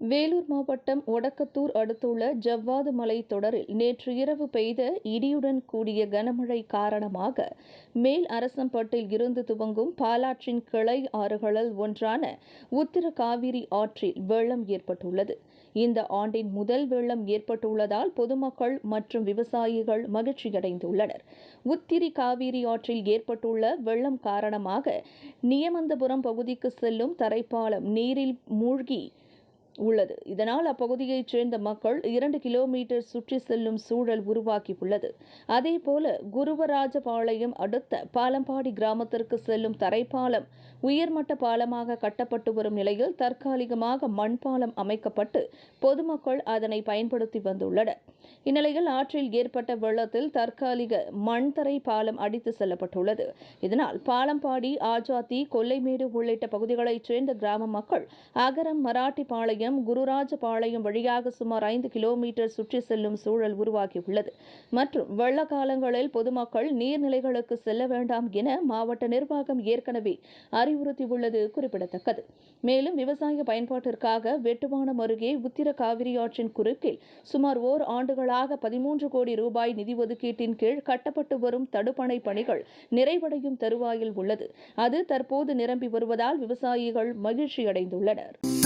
வேலூர் மாவட்டம் ஒடக்கத்தூர் அடுத்துள்ள ஜவ்வாது மலை தொடரில் நேற்று இரவு பெய்த இடியுடன் கூடிய கனமழை காரணமாக மேல் அரசம்பட்டில் இருந்து துவங்கும் பாலாற்றின் கிளை ஆறுகளில் ஒன்றான உத்திர காவிரி ஆற்றில் வெள்ளம் ஏற்பட்டுள்ளது. இந்த ஆண்டின் முதல் வெள்ளம் ஏற்பட்டுள்ளதால் பொதுமக்கள் மற்றும் விவசாயிகள் மகிழ்ச்சியடைந்துள்ளனர். உத்திரி காவிரி ஆற்றில் ஏற்பட்டுள்ள வெள்ளம் காரணமாக நியமந்தபுரம் பகுதிக்கு செல்லும் தரைப்பாலம் நீரில் மூழ்கி உள்ளது. இதனால் அப்பகுதியைச் சேர்ந்த மக்கள் இரண்டு கிலோமீட்டர் சுற்றி செல்லும் சூழல் உருவாகியுள்ளது. அதேபோல குருவராஜபாளையம் அடுத்த பாலம்பாடி கிராமத்திற்கு செல்லும் தரைப்பாலம் உயர்மட்ட பாலமாக கட்டப்பட்டு வரும் நிலையில் தற்காலிகமாக மண்பாலம் அமைக்கப்பட்டு பொதுமக்கள் அதனை பயன்படுத்தி வந்துள்ளனர். இந்நிலையில் ஆற்றில் ஏற்பட்ட வெள்ளத்தில் தற்காலிக மண்தரை பாலம் அடித்து செல்லப்பட்டுள்ளது. இதனால் பாலம்பாடி ஆஜாத்தி கொல்லைமேடு உள்ளிட்ட பகுதிகளைச் சேர்ந்த கிராம மக்கள் அகரம் மராட்டிப்பாளையம் குருராஜபாளையம் வழியாக சுமார் ஐந்து கிலோமீட்டர் சுற்றி செல்லும் சூழல் உருவாகியுள்ளது. மற்றும் வெள்ள காலங்களில் பொதுமக்கள் நீர்நிலைகளுக்கு செல்ல வேண்டாம் என மாவட்ட நிர்வாகம் ஏற்கனவே அறிவுறுத்தியுள்ளது குறிப்பிடத்தக்கது. மேலும் விவசாய பயன்பாட்டிற்காக வெட்டுவானம் அருகே உத்திர காவிரி ஆற்றின் குறுக்கில் சுமார் ஓர் ஆண்டுகளாக பதிமூன்று கோடி ரூபாய் நிதி ஒதுக்கீட்டின் கீழ் கட்டப்பட்டு வரும் தடுப்பணை பணிகள் நிறைவடையும் தருவாயில் உள்ளது. அது தற்போது நிரம்பி வருவதால் விவசாயிகள் மகிழ்ச்சியடைந்துள்ளனர்.